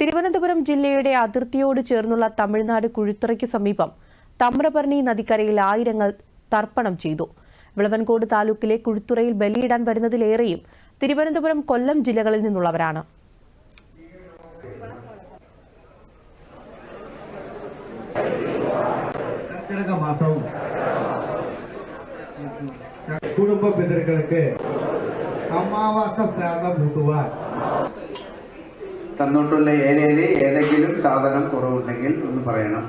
തിരുവനന്തപുരം ജില്ലയുടെ അതിർത്തിയോട് ചേർന്നുള്ള തമിഴ്നാട് കുഴിത്തുറയ്ക്ക് സമീപം തമ്രപർണി നദിക്കരയിൽ ആയിരങ്ങൾ തർപ്പണം ചെയ്തു. വിളവൻകോട് താലൂക്കിലെ കുഴിത്തുറയിൽ ബലിയിടാൻ വരുന്നതിലേറെയും തിരുവനന്തപുരം കൊല്ലം ജില്ലകളിൽ നിന്നുള്ളവരാണ്. കുടുംബ പിതൃക്കൾക്ക് അമാവാസ പ്രാന്തം കൂട്ടുവാൻ തന്നിട്ടുള്ള ഏരിയയിൽ ഏതെങ്കിലും സാധനം കുറവുണ്ടെങ്കിൽ ഒന്ന് പറയണം.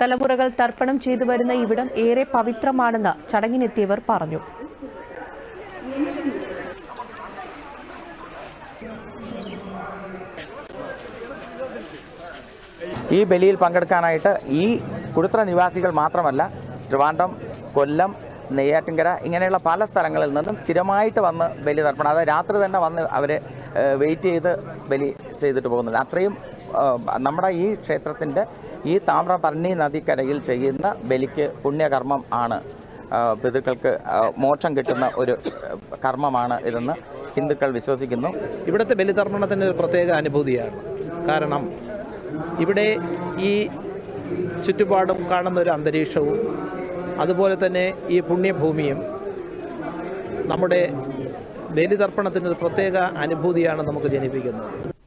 തലമുറകൾ തർപ്പണം ചെയ്തു വരുന്ന ഇവിടം ഏറെ പവിത്രമാണെന്ന് ചടങ്ങിനെത്തിയവർ പറഞ്ഞു. ഈ ബലിയിൽ പങ്കെടുക്കാനായിട്ട് ഈ കുടുത്ര നിവാസികൾ മാത്രമല്ല ട്രിവാൻഡ്രം കൊല്ലം നെയ്യാറ്റിൻകര ഇങ്ങനെയുള്ള പല സ്ഥലങ്ങളിൽ നിന്നും സ്ഥിരമായിട്ട് വന്ന് ബലി തർപ്പണം. അതായത് രാത്രി തന്നെ വന്ന് അവർ വെയിറ്റ് ചെയ്ത് ബലി ചെയ്തിട്ട് പോകുന്നുണ്ട്. അത്രയും നമ്മുടെ ഈ ക്ഷേത്രത്തിന്റെ ഈ താമ്രപർണി നദിക്കരയിൽ ചെയ്യുന്ന ബലിക്ക് പുണ്യകർമ്മം ആണ്. പിതൃക്കൾക്ക് മോക്ഷം കിട്ടുന്ന ഒരു കർമ്മമാണ് ഇതെന്ന് ഹിന്ദുക്കൾ വിശ്വസിക്കുന്നു. ഇവിടുത്തെ ബലിതർപ്പണത്തിന്റെ ഒരു പ്രത്യേക അനുഭൂതിയാണ്. കാരണം ഇവിടെ ഈ ചുറ്റുപാടും കാണുന്ന ഒരു അന്തരീക്ഷവും അതുപോലെ തന്നെ ഈ പുണ്യഭൂമിയും നമ്മുടെ ബലിതർപ്പണത്തിന്റെ ഒരു പ്രത്യേക അനുഭൂതിയാണ് നമുക്ക് ജനിപ്പിക്കുന്നത്.